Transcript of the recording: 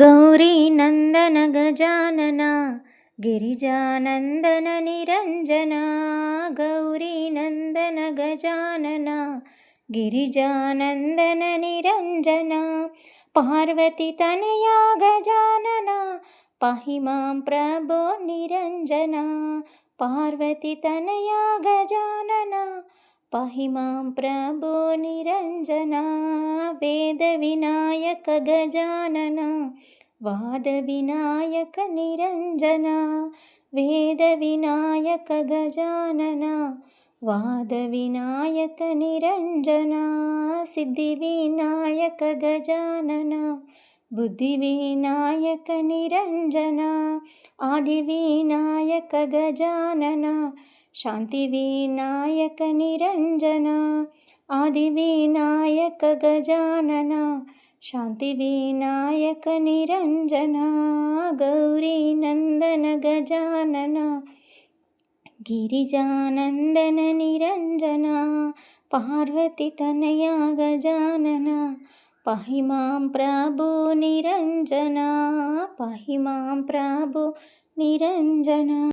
गौरीनन्दन गजानना गिरिजानन्दन निरञ्जना गौरीनन्दन गजानना गिरिजानन्दन निरञ्जना पार्वतीतनया गजानना पाहि मां प्रभो निरञ्जना पार्वतीतनया गजानना पाहि मां प्रभो निरञ्जना वेदविनायक गजानना वादविनायक निरञ्जना वेदविनायक गजानना वादविनायक निरञ्जना सिद्धिविनायक गजानना बुद्धिविनायक निरञ्जना आदिविनायक गजानना शान्तिविनायक निरञ्जना आदिविनायक गजानना शान्तिविनायक गौरीनन्दन गजानना गिरिजानन्दन निरञ्जना पार्वतीतनया गजानना पाहि मां प्रभो निरञ्जना पाहि मां प्रभो निरञ्जना